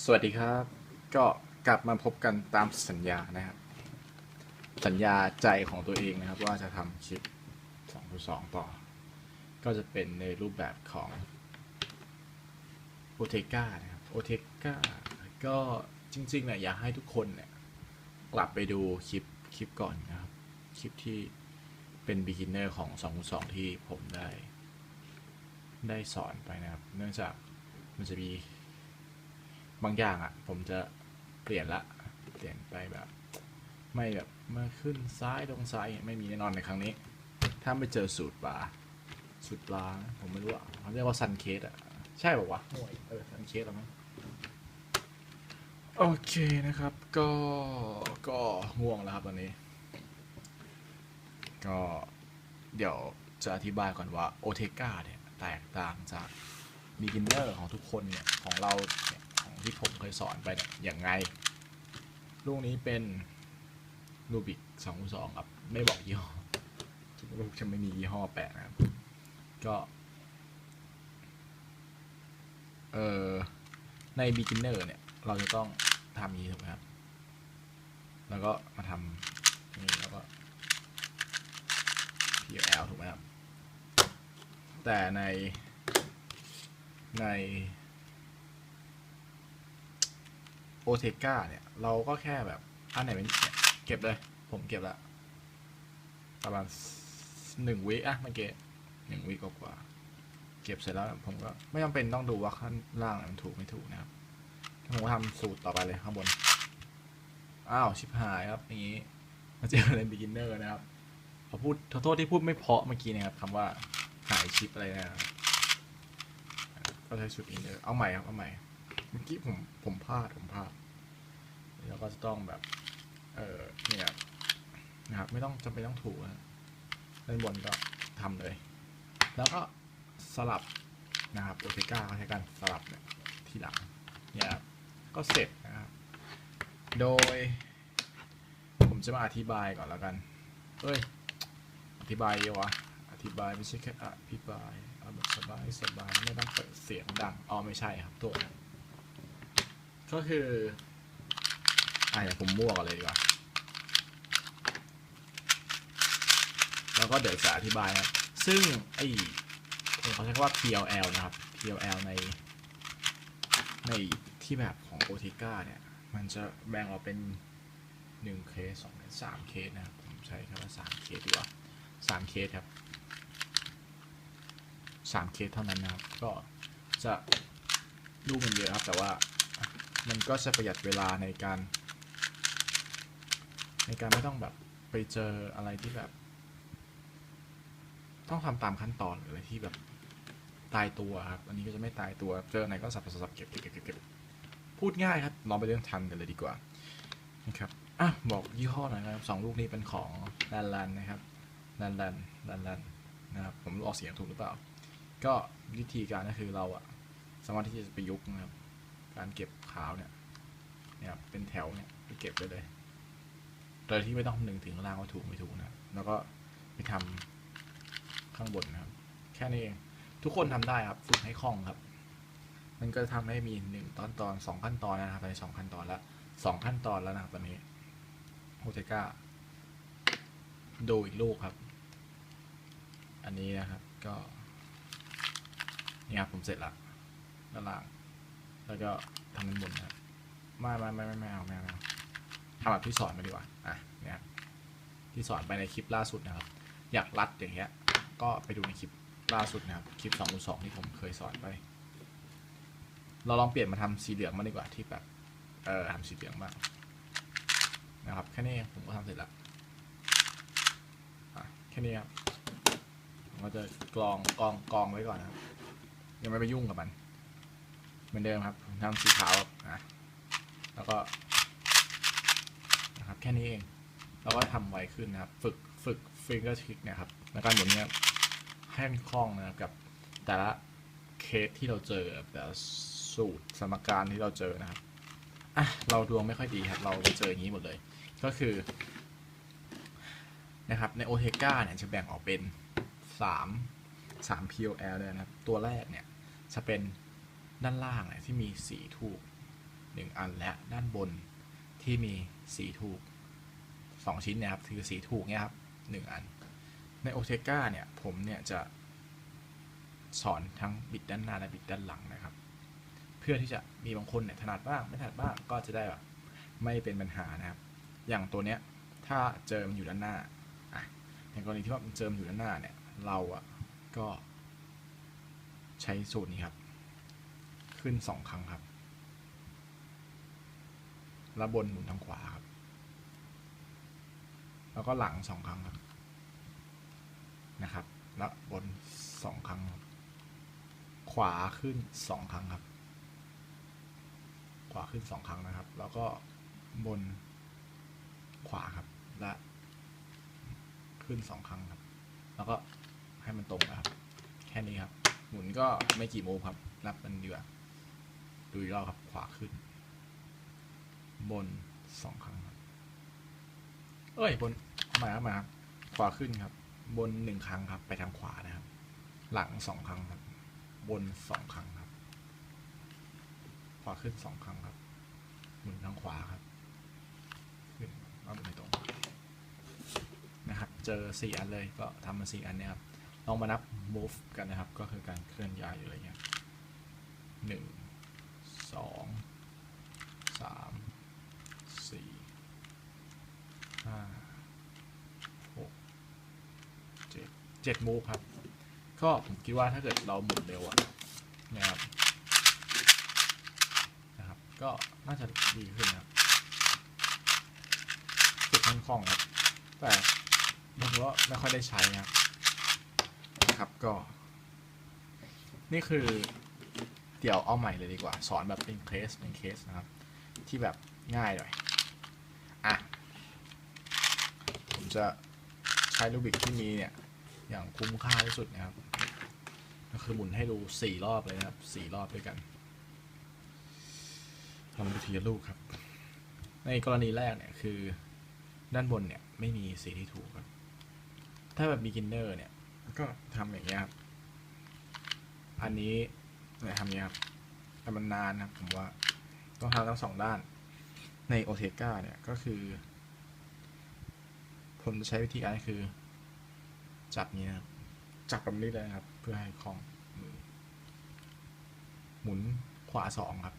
สวัสดีครับ ก็กลับมาพบกันตามสัญญานะครับ สัญญาใจของตัวเองนะครับ ว่าจะทำคลิป2คู2ต่อ ก็จะเป็นในรูปแบบของโอเทกานะครับโอเทกาก็จริงๆเนี่ยอยากให้ทุกคนเนี่ยกลับไปดูคลิปคลิปก่อนนะครับ คลิปที่เป็น beginner ของ2คู2ที่ผมได้ ได้สอนไปนะครับ เนื่องจากมันจะมี บางอย่างอะ่ะ ผมจะเปลี่ยนละ เปลี่ยนไปแบบ ไม่แบบมาขึ้นซ้ายลงซ้ายไม่มีแน่นอนในครั้งนี้ ถ้าไม่เจอสูตรปลาสูตรปลาผมไม่รู้อะเขาเรียกว่าซันเคสอะ ใช่ป่าวะห่วยเออซันเคสหรอมั้งโอเคนะครับ ก็ก็ง่วงแล้วครับตอนนี้ ก็เดี๋ยวจะอธิบายก่อนว่าโอเทกาเนี่ย แตกต่างจาก beginner ของทุกคนเนี่ย ของเราเนี่ย ที่ผมเคยสอนไปเนี่ยอย่างไง ลูกนี้เป็นรูบิกสองสองครับ ไม่บอกยี่ห้อทุกลูกจะไม่มียี่ห้อแปะนะครับ ก็ เออใน beginner เนี่ย เราจะต้องทำนี้ถูกไหมครับ แล้วก็มาทำนี่แล้วก็ PL ถูกไหมครับ แต่ในใน โอเทกาเนี่ย เราก็แค่แบบ อันไหนเป็นเนี่ยเก็บเลย ผมเก็บละประมาณหนึ่งวิอะเมื่อกี้หนึ่งวิกว่า เก็บเสร็จแล้วผมก็ไม่จำเป็นต้องดูว่าข้างล่างมันถูกไม่ถูกนะครับผมก็ทำสูตรต่อไปเลยข้างบน อ้าว ชิบหายครับอย่างนี้ มาเจอเล่น beginner นะครับขอพูดขอโทษที่พูดไม่เพาะเมื่อกี้นะครับคำว่าหายชิปอะไรนะครับก็ใช้ชุดอินเนอร์เอาใหม่ครับ เอาใหม่ เมื่อกี้ผมผมพลาดผมพลาดแล้วก็จะต้องแบบ เออเนี่ยนะครับไม่ต้องจำเป็นต้องถูกนะด้านบนก็ทำเลย แล้วก็สลับนะครับโอเทก้าเขาใช้การสลับเนี่ยทีหลังเนี่ยก็เสร็จนะครับ โดย ผมจะมาอธิบายก่อนแล้วกัน เอ้ย อธิบายเยอะวะ อธิบายไม่ใช่แค่อธิบายเอาแบบสบายสบายไม่ต้องเปิดเสียงดัง อ๋อไม่ใช่ครับตัวนะ ก็คืออะเดี๋ยวผมมั่วกันเลยดีกว่า แล้วก็เดี๋ยวจะอธิบายครับ ซึ่งไอ้เอ่อเขาใช้คำว่า PLL นะครับ PLL ใน ในที่แบบของ o t ก้าเนี่ย มันจะแบ่งออกเป็น1เคส2เคส3เคสนะครับ ผมใช้คำว่า3เคสดีกว่า3เคสครับ3เคสเท่านั้นนะครับ ก็จะดูมันเยอะครับ แต่ว่า มันก็จะประหยัดเวลาในการ ในการไม่ต้องแบบไปเจออะไรที่แบบ ต้องทำตามขั้นตอนหรืออะไรที่แบบตายตัวครับ อันนี้ก็จะไม่ตายตัว เจอไหนก็สับสับสับเก็บเก็บเก็บเก็บพูดง่ายครับลองไปเรื่องทันกันเลยดีกว่านะครับอะบอกยี่ห้อหน่อยนะครับสองลูกนี้เป็นของลันลันนะครับลันลันลันลันนะครับผมออกเสียงถูกหรือเปล่า ก็วิธีการก็คือเราอะสามารถที่จะประยุกต์นะครับ การเก็บขาวเนี่ยเนี่ยครับเป็นแถวเนี่ยไปเก็บไปเลย โดยที่ไม่ต้องคำนึงถึงล่างว่าถูกไม่ถูกนะ แล้วก็ไปทำข้างบนนะครับ แค่นี้เอง ทุกคนทำได้ครับ ฝึกให้คล่องครับ มันก็ทำให้มีหนึ่งตอนตอนสองขั้นตอนนะครับตอนนี้สองขั้นตอนแล้วสองขั้นตอนแล้วนะครับตอนนี้โอเทก้าดูอีกลูกครับ อันนี้นะครับก็นี่ครับผมเสร็จละด้านล่าง แล้วก็ทำด้านบนนะครับไม่ไม่ไม่ไม่ไม่เอาไม่เอาเอาทำแบบที่สอนมาดีกว่าอะเนี่ยที่สอนไปในคลิปล่าสุดนะครับ อยากรัดอย่างเงี้ย ก็ไปดูในคลิปล่าสุดนะครับ คลิป2องสองที่ผมเคยสอนไป เราลองเปลี่ยนมาทำสีเหลืองมาดีกว่าที่แบบเออทำสีเหลืองบ้างนะครับแค่นี้ผมก็ทำเสร็จละอะแค่นี้ครับผมก็จะกรองกรองกรองไว้ก่อนนะครับยังไม่ไปยุ่งกับมัน เหมือนเดิมครับทำสีขาวครับอะแล้วก็นะครับแค่นี้เองเราก็ทำไวขึ้นนะครับ ฝึกฝึกฟิงเกอร์ทิกนะครับในการหมุนเนี้ยให้มันคล่องนะครับกับแต่ละเคสที่เราเจอแต่สูตรสมการที่เราเจอนะครับอะเราดวงไม่ค่อยดีครับ เราเจออย่างนี้หมดเลย ก็คือนะครับในโอเทก้าเนี่ยจะแบ่งออกเป็นสามสาม POL เลยนะครับ ตัวแรกเนี่ยจะเป็น ด้านล่างเนี่ยที่มีสีถูกหนึ่งอันและด้านบนที่มีสีถูกสองชิ้นนี่ยครับคือสีถูกเนี่ยครับหนึ่งอัน ในโอเทกาเนี่ยผมเนี่ยจะสอนทั้งบิดด้านหน้าและบิดด้านหลังนะครับ เพื่อที่จะมีบางคนเนี่ยถนัดบ้างไม่ถนัดบ้างก็จะได้แบบไม่เป็นปัญหานะครับ อย่างตัวเนี้ยถ้าเจอมันอยู่ด้านหน้าอะในกรณีที่ว่ามันเจอมอยู่ด้านหน้าเนี่ยเราอะก็ใช้สูตรนี้ครับ ขึ้นสองครั้งครับ แล้วบนหมุนทางขวาครับ แล้วก็หลังสองครั้งครับ นะครับ แล้วบนสองครั้ง ขวาขึ้นสองครั้งครับ ขวาขึ้นสองครั้งนะครับ แล้วก็บนขวาครับ และขึ้นสองครั้งครับ แล้วก็ให้มันตรงนะครับ แค่นี้ครับ หมุนก็ไม่กี่โมงครับ นับมันดีกว่า ดูอีกรอบครับ ขวาขึ้น บนสองครั้งครับ เอ้ย บนเอามามาครับขวาขึ้นครับ บนหนึ่งครั้งครับ ไปทางขวานะครับ หลังสองครั้งครับ บนสองครั้งครับ ขวาขึ้นสองครั้งครับ หมุนทางขวาครับขึ้นเอาไปตรงนะครับ เจอสี่อันเลยก็ทำมาสี่อันเนี่ยครับลองมานับ move กันนะครับ ก็คือการเคลื่อนย้ายอยู่อะไรเงี้ยหนึ่ง สองสามสี่ห้าหกเจ็ดเจ็ด move ครับ ก็ผมคิดว่าถ้าเกิดเราหมุนเร็วอะนะครับนะครับ ก็น่าจะดีขึ้นนะครับฝึกค่อนข้องครับ แต่ผมว่าไม่ค่อยได้ใช้นะครับ นะครับก็ นี่คือ เดี๋ยวเอาใหม่เลยดีกว่า สอนแบบเป็นเคสเป็นเคสนะครับ ที่แบบง่ายหน่อยอะผมจะใช้ลูบิกที่มีเนี่ย อย่างคุ้มค่าที่สุดนะครับ ก็คือหมุนให้ดูสี่รอบเลยนะครับสี่รอบด้วยกันทำดูทีละลูกครับ ในกรณีแรกเนี่ยคือด้านบนเนี่ยไม่มีสีที่ถูกครับ ถ้าแบบ beginner เนี่ย ก็ทำอย่างเงี้ยครับ อันนี้ เนี่ยทำอย่างเงี้ครับแต่มันนานนะผมว่าต้องทำทั้งสองด้าน ในโอเทกาเนี่ยก็คือ ผมจะใช้วิธีการคือ จับนี้นะครับจับแบบนี้เลยครับ เพื่อให้คล่องมือหมุนขวาสองครับ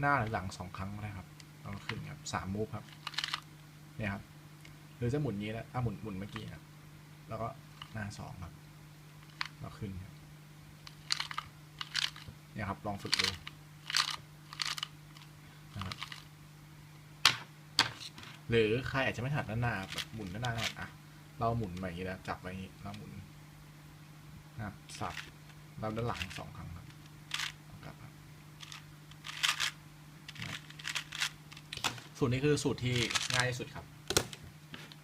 หน้าหรือหลังสองครั้งก็ได้ครับแล้วก็ขึ้นครับสามมูฟครับเนี่ยครับหรือจะหมุนนี้แล้วอะหมุนหมุนเมื่อกี้ครับแล้วก็หน้าสองครับแล้วขึ้นครับ เนี่ยครับลองฝึกดูนะครับหรือใครอาจจะไม่ถนัดด้านหน้าแบบหมุนด้านหน้าอะเราหมุนไปอย่างนี้แล้วจับไว้อย่างนี้แล้วหมุนนะครับสับแล้วด้านหลังสองครั้งครับกลับครับนะครับสูตรนี้คือสูตรที่ง่ายที่สุดครับ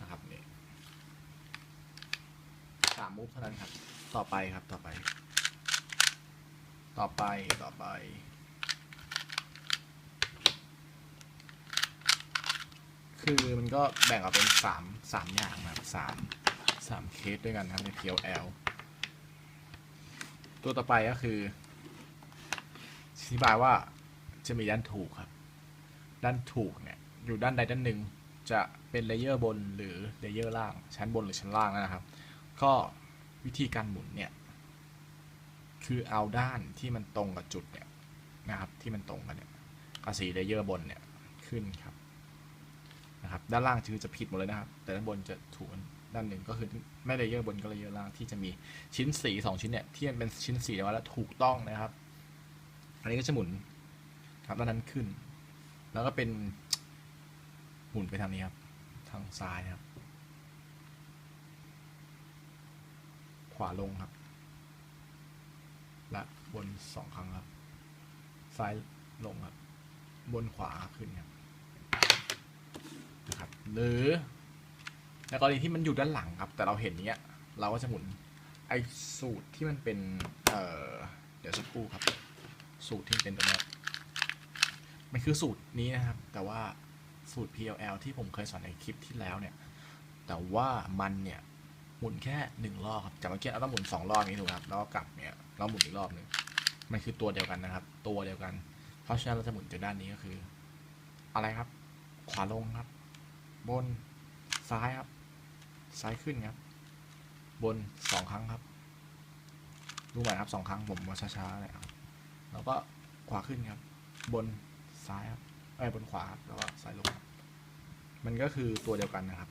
นะครับนี่สามมูฟเท่านั้นครับ ต่อไปครับต่อไป ต่อไปต่อไป คือมันก็แบ่งออกเป็นสามสามอย่างนะครับสามสามเคสด้วยกันนะครับใน PLL ตัวต่อไปก็คืออธิบายว่าจะมีด้านถูกครับ ด้านถูกเนี่ยอยู่ด้านใดด้านหนึ่งจะเป็นเลเยอร์บนหรือเลเยอร์ล่าง ชั้นบนหรือชั้นล่างนะครับ ก็วิธีการหมุนเนี่ย คือเอาด้านที่มันตรงกับจุดเนี่ยนะครับที่มันตรงกันเนี่ยกับสีเลเยอร์บนเนี่ยขึ้นครับนะครับด้านล่างคือจะผิดหมดเลยนะครับ แต่ด้านบนจะถูกด้านหนึ่งก็คือไม่เลเยอร์บนก็เลเยอร์ล่างที่จะมีชิ้นสีสองชิ้นเนี่ยที่มันเป็นชิ้นสีแล้วถูกต้องนะครับ อันนี้ก็จะหมุนครับด้านนั้นขึ้น แล้วก็เป็นหมุนไปทางนี้ครับ ทางซ้ายครับ ขวาลงครับ และบนสองครั้งครับ ซ้ายลงครับ บนขวาขึ้นครับนะครับ หรือในกรณีที่มันอยู่ด้านหลังครับ แต่เราเห็นเนี้ย เราก็จะหมุนไอ้สูตรที่มันเป็นเอ่อเดี๋ยวสักครู่ครับ สูตรที่เป็นตัวนี้มันคือสูตรนี้นะครับ แต่ว่าสูตร PLL ที่ผมเคยสอนในคลิปที่แล้วเนี่ย แต่ว่ามันเนี่ย หมุนแค่หนึ่งรอบครับจากเมื่อกี้เราต้องหมุนสองรอบนี้ถูกครับแล้วก็กลับเนี่ยเราหมุนอีกรอบหนึ่งมันคือตัวเดียวกันนะครับ ตัวเดียวกัน เพราะฉะนั้นเราจะหมุนจากด้านนี้ก็คือ อะไรครับ ขวาลงครับ บนซ้ายครับ ซ้ายขึ้นครับ บนสองครั้งครับดูใหม่ครับสองครั้งผมว่าช้าๆเลยครับแล้วก็ขวาขึ้นครับ บนซ้ายครับไอ้บนขวาครับแล้วก็ซ้ายลงครับมันก็คือตัวเดียวกันนะครับ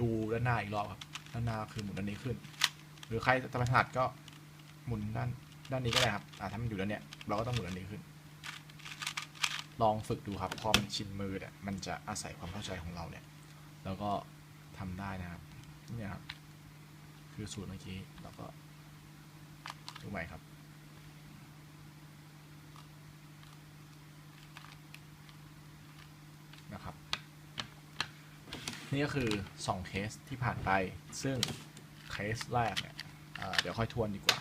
ดูด้านหน้าอีกรอบครับ ด้านหน้าคือหมุนด้านนี้ขึ้น หรือใครจะถนัดก็หมุนด้านด้านนี้ก็ได้ครับอ่าถ้ามันอยู่ด้านเนี้ยเราก็ต้องหมุนด้านนี้ขึ้น ลองฝึกดูครับพอมันชินมือเนี่ยมันจะอาศัยความเข้าใจของเราเนี่ย แล้วก็ทำได้นะครับเนี่ยครับคือสูตรเมื่อกี้แล้วก็ดูใหม่ครับนะครับ นี่ก็คือ 2 เคสที่ผ่านไป ซึ่งเคสแรกเนี่ยเเดี๋ยวค่อยทวนดีกว่า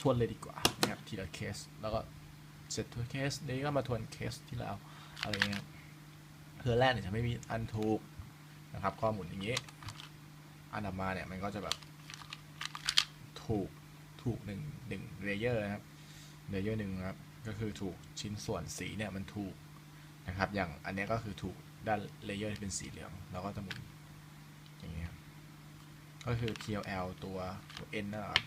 ทวนเลยดีกว่านะครับทีละเคส แล้วก็เสร็จทุกเคสนี้ก็มาทวนเคสที่แล้วอะไรเงี้ยคือแรกเนี่ยจะไม่มีอันถูกนะครับก็หมุนอย่างนี้ อันดับมาเนี่ยมันก็จะแบบถูกถูกหนึ่งหนึ่งเลเยอร์นะครับเลเยอร์หนึ่งครับก็คือถูกชิ้นส่วนสีเนี่ยมันถูกนะครับ อย่างอันนี้ก็คือถูก ด้านเลเยอร์ที่เป็นสีเหลืองแล้วก็จะหมุนอย่างเงี้ยครับก็คือ PLL ตัวตัว N นะครับ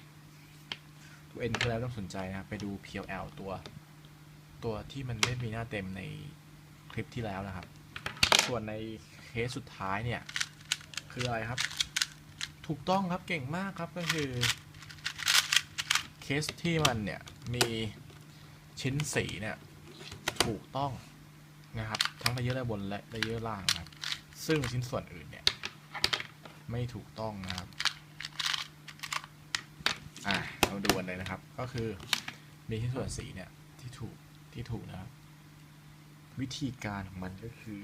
ตัว N คืออะไรต้องสนใจนะครับไปดู PLL ตัว ตัวที่มันไม่มีหน้าเต็มในคลิปที่แล้วนะครับ ส่วนในเคสสุดท้ายเนี่ย คืออะไรครับ ถูกต้องครับเก่งมากครับก็คือเคสที่มันเนี่ยมีชิ้นสีเนี่ยถูกต้อง นะครับ ทั้งเลเยอร์ด้านบนและเลเยอร์ล่างครับ ซึ่งชิ้นส่วนอื่นเนี่ยไม่ถูกต้องนะครับอะเราดูกันเลยนะครับ ก็คือมีชิ้นส่วนสีเนี่ยที่ถูกที่ถูกนะครับ วิธีการของมันก็คือ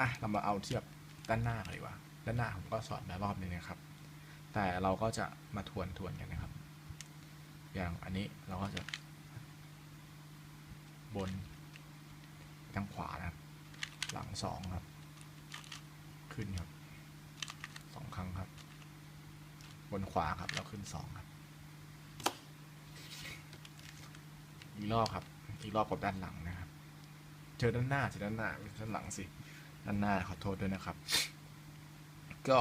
อะเรามาเอาเทียบด้านหน้าเลยว่าด้านหน้าผมก็สอนมารอบนึงนะครับ แต่เราก็จะมาทวนทวนกันนะครับ อย่างอันนี้เราก็จะบน ทางขวานะครับ หลังสองครับ ขึ้นครับสองครั้งครับ บนขวาครับ แล้วขึ้นสองครับ อีกรอบครับ อีกรอบกับด้านหลังนะครับ เจอด้านหน้าเจอด้านหน้าไม่ใช่ด้านหลังสิ ด้านหน้าขอโทษด้วยนะครับ ก็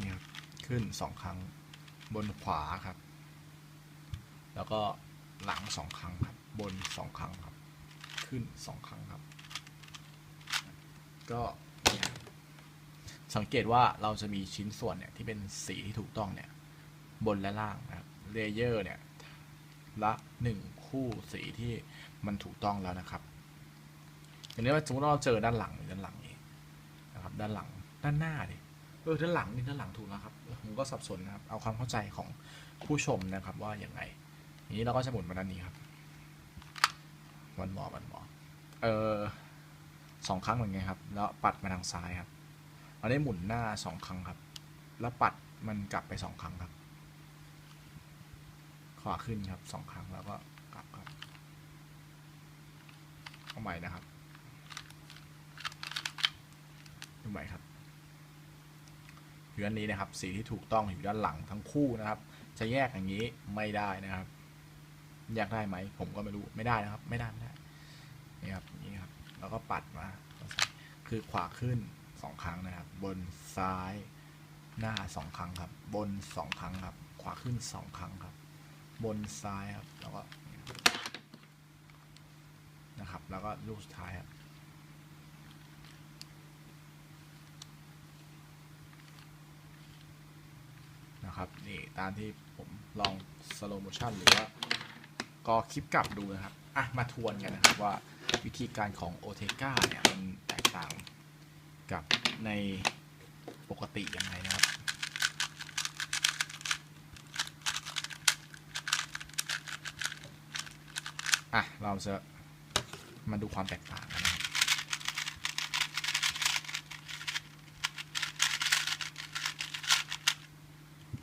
นี่ครับ ขึ้นสองครั้ง บนขวาครับ แล้วก็หลังสองครั้งครับ บนสองครั้งครับ ขึ้นสองครั้งครับ ก็เนี่ยสังเกตว่าเราจะมีชิ้นส่วนเนี่ยที่เป็นสีที่ถูกต้องเนี่ยบนและล่างนะครับเลเยอร์เนี่ยละหนึ่งคู่สีที่มันถูกต้องแล้วนะครับอย่างนี้ว่าสมมติเราเจอด้านหลังด้านหลังนี้นะครับด้านหลังด้านหน้าดิเออด้านหลังนี่ด้านหลังถูกแล้วครับผมก็สับสนนะครับเอาความเข้าใจของผู้ชมนะครับว่าอย่างไงอย่างนี้เราก็จะหมุนมาด้านนี้ครับวันหมอวันหมอเออ สองครั้งเหมือนไงครับ แล้วปัดมาทางซ้ายครับเราได้หมุนหน้าสองครั้งครับ แล้วปัดมันกลับไปสองครั้งครับ ขวาขึ้นครับสองครั้งแล้วก็กลับครับเอาใหม่นะครับดูใหม่ครับคืออันนี้นะครับสีที่ถูกต้องอยู่ด้านหลังทั้งคู่นะครับ จะแยกอย่างนี้ไม่ได้นะครับ แยกได้ไหม ผมก็ไม่รู้ไม่ได้นะครับ ไม่ได้ไม่ได้นี่ครับนี่ครับ แล้วก็ปัดมา คือขวาขึ้นสองครั้งนะครับ บนซ้ายหน้าสองครั้งครับ บนสองครั้งครับ ขวาขึ้นสองครั้งครับ บนซ้ายครับ แล้วก็นะครับ แล้วก็ลูกสุดท้ายครับนะครับนี่ตามที่ผมลองสโลโมชันหรือว่าก็คลิปกลับดูนะครับ อะ มาทวนกันนะครับว่า วิธีการของโอเทกาเนี่ยมันแตกต่างกับในปกติยังไงนะครับอะ เราจะมาดูความแตกต่างกันนะครับ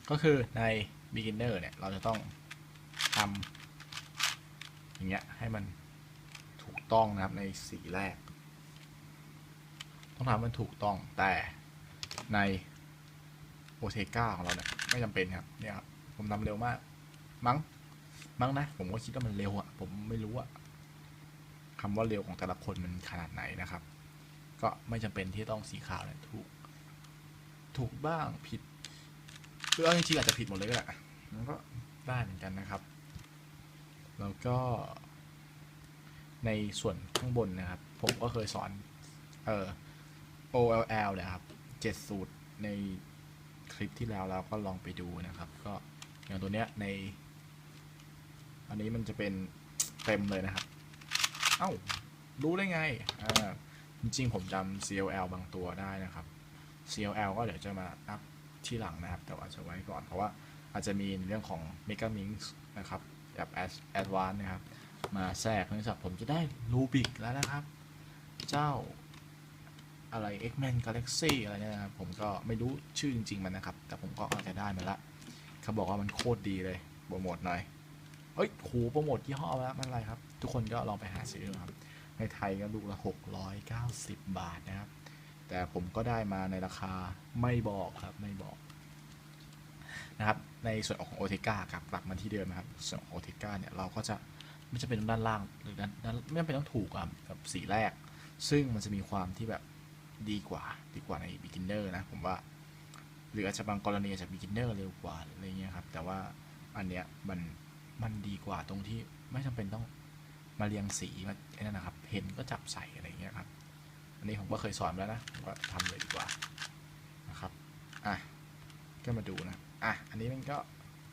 ก็คือใน beginner เนี่ย เราจะต้องทำอย่างเงี้ยให้มัน ต้องนะครับในสีแรก ต้องทำมันถูกต้องแต่ในโอเทก้าของเราเนี่ยไม่จำเป็นครับเนี่ยครับผมทำเร็วมาก มั้งมั้งนะ ผมก็คิดว่ามันเร็วอะผมไม่รู้อะคำว่าเร็วของแต่ละคนมันขนาดไหนนะครับ ก็ไม่จำเป็นที่ต้องสีขาวเนะถูก ถูกบ้างผิดหรือเอาจริงๆอาจจะผิดหมดเลยก็ได้มันก็ได้เหมือนกันนะครับ แล้วก็ ในส่วนข้างบนนะครับ ผมก็เคยสอนเอ่อ OLL เนี่ยครับเจ็ดสูตรในคลิปที่แล้วเราก็ลองไปดูนะครับ ก็อย่างตัวเนี้ยใน อันนี้มันจะเป็นเต็มเลยนะครับ เอ้า รู้ได้ไงอ่าจริงๆผมจำ CLL บางตัวได้นะครับ CLL ก็เดี๋ยวจะมาอัพที่หลังนะครับ แต่ว่าจะไว้ก่อนเพราะว่าอาจจะมีเรื่องของ Mega Minx นะครับแบบ Advanced นะครับ มาแทรกเนื่องจากผมจะได้รูบิกแล้วนะครับ เจ้าอะไร X-Men Galaxy อะไรเนี่ยนะครับ ผมก็ไม่รู้ชื่อจริง ๆ มันนะครับ แต่ผมก็อาจจะได้มาละเขาบอกว่ามันโคตรดีเลยโปรโมทหน่อยเฮ้ยโหโปรโมทยี่ห้อแล้วมันอะไรครับ ทุกคนก็ลองไปหาซื้อครับ ในไทยก็ลูกละ 690 บาทนะครับ แต่ผมก็ได้มาในราคาไม่บอกครับไม่บอกนะครับในส่วนของโอเทกาครับกลับมาที่เดิมนะครับ ส่วนของโอเทกาเนี่ยเราก็จะ ไม่จะเป็นด้านล่างหรือด้านด้านไม่จำเป็นต้องถูกอะกับสีแรก ซึ่งมันจะมีความที่แบบดีกว่า ดีกว่าใน beginner นะผมว่า หรืออาจจะบางกรณีอาจจะ beginner เร็วกว่าอะไรเงี้ยครับ แต่ว่าอันเนี้ยมันมันดีกว่าตรงที่ไม่จำเป็นต้องมาเรียงสีมาไอ้นั่นนะครับเพนก็จับใส่อะไรเงี้ยครับ อันนี้ผมก็เคยสอนแล้วนะผมก็ทำเลยดีกว่านะครับอะก็มาดูนะอะอันนี้มันก็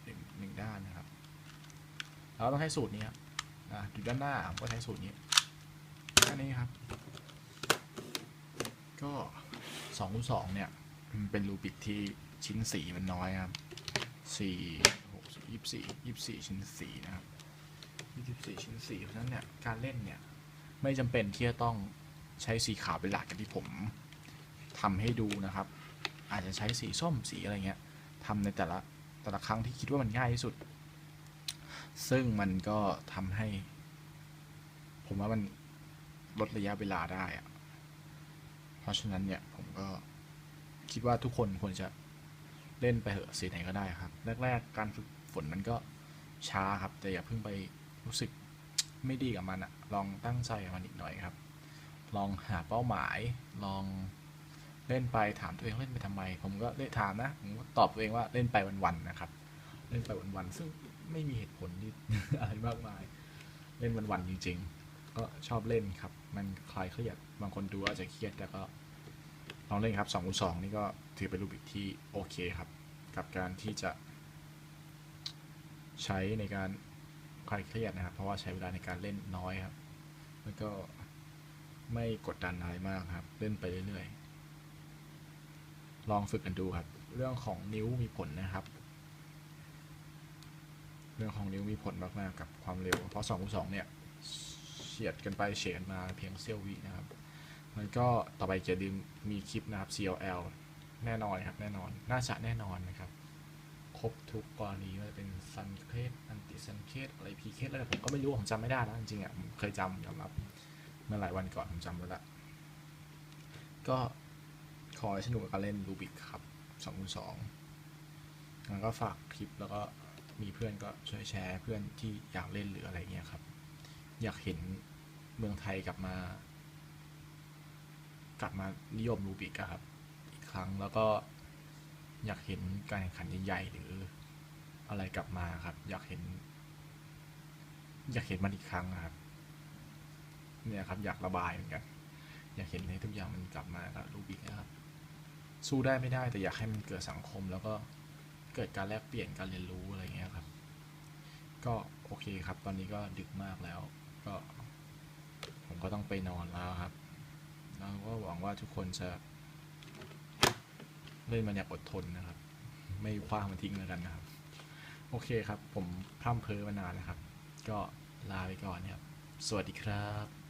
หนึ่งหนึ่งด้านนะครับเราต้องใช้สูตรนี้ครับ อยู่ด้านหน้าผมก็ใช้สูตรนี้อันนี้ครับ ก็สองคูณสองเนี่ยเป็นรูบิกที่ชิ้นสีมันน้อยครับสี่หกยี่สี่ยี่สี่ชิ้นสีนะครับยี่สิบสี่ชิ้นสีเพราะฉะนั้นเนี่ยการเล่นเนี่ยไม่จำเป็นที่จะต้องใช้สีขาวเป็นหลักกันที่ผมทำให้ดูนะครับ อาจจะใช้สีส้มสีอะไรเงี้ยทำในแต่ละแต่ละครั้งที่คิดว่ามันง่ายที่สุด ซึ่งมันก็ทำให้ ผมว่ามันลดระยะเวลาได้อะเพราะฉะนั้นเนี่ยผมก็คิดว่าทุกคนควรจะเล่นไปเหอะสีไหนก็ได้ครับ แรก ๆ การฝึกฝนมันก็ช้าครับ แต่อย่าเพิ่งไปรู้สึกไม่ดีกับมันอะลองตั้งใจกับมันอีกหน่อยครับ ลองหาเป้าหมาย ลองเล่นไปถามตัวเองเล่นไปทำไม ผมก็เล่นถามนะ ผมก็ตอบตัวเองว่าเล่นไปวันๆนะครับ เล่นไปวันๆซึ่ง ไม่มีเหตุผลที่ อะไรมากมาย เล่นวันๆจริงๆ ก็ชอบเล่นครับ มันคลายเครียดบางคนดูอาจจะเครียดแต่ก็ลองเล่นครับ2คูณ2นี่ก็ถือเป็นรูปบิกที่โอเคครับ กับการที่จะ ใช้ในการคลายเครียดนะครับ เพราะว่าใช้เวลาในการเล่นน้อยครับ แล้วก็ไม่กดดันอะไรมากครับ เล่นไปเรื่อยๆ ลองฝึกกันดูครับ เรื่องของนิ้วมีผลนะครับ เรื่องของนิ้วมีผลมากๆกับความเร็ว เพราะ2คูณ2เนี่ยเฉียดกันไปเฉียดกันมาเพียงเสี้ยววินะครับมันก็ต่อไปจะดึงมีคลิปนะครับ CLL แน่นอนครับแน่นอน น่าจะแน่นอนนะครับ ครบทุกกรณีว่าเป็นซันเคสอันติซันเคสอะไรพีเคสอะไรผมก็ไม่รู้ผมจำไม่ได้นะจริงๆอะผมเคยจำยอมรับเมื่อหลายวันก่อนผมจำไว้ละก็ขอให้สนุกกับการเล่นรูบิกครับ2คูณ2แล้วก็ฝากคลิปแล้วก็ มีเพื่อนก็ช่วยแชร์เพื่อนที่อยากเล่นหรืออะไรเงี้ยครับ อยากเห็นเมืองไทยกลับมา กลับมานิยมรูบิกครับ อีกครั้งแล้วก็อยากเห็นการแข่งขันใหญ่ๆหรืออะไรกลับมาครับ อยากเห็น อยากเห็นมันอีกครั้งครับ เนี่ยครับ อยากระบายเหมือนกัน อยากเห็นให้ทุกอย่างมันกลับมากับรูบิกนะครับ สู้ได้ไม่ได้แต่อยากให้มันเกิดสังคมแล้วก็เกิดการแลกเปลี่ยนการเรียนรู้อะไรเงี้ย ก็โอเคครับ ตอนนี้ก็ดึกมากแล้ว ก็ ผมก็ต้องไปนอนแล้วครับ แล้วก็หวังว่าทุกคนจะเล่นมันอย่างอดทนนะครับ ไม่คว้ามันทิ้งแล้วกันนะครับ โอเคครับ ผมพร่ำเพ้อมานานนะครับ ก็ลาไปก่อนนะครับ สวัสดีครับ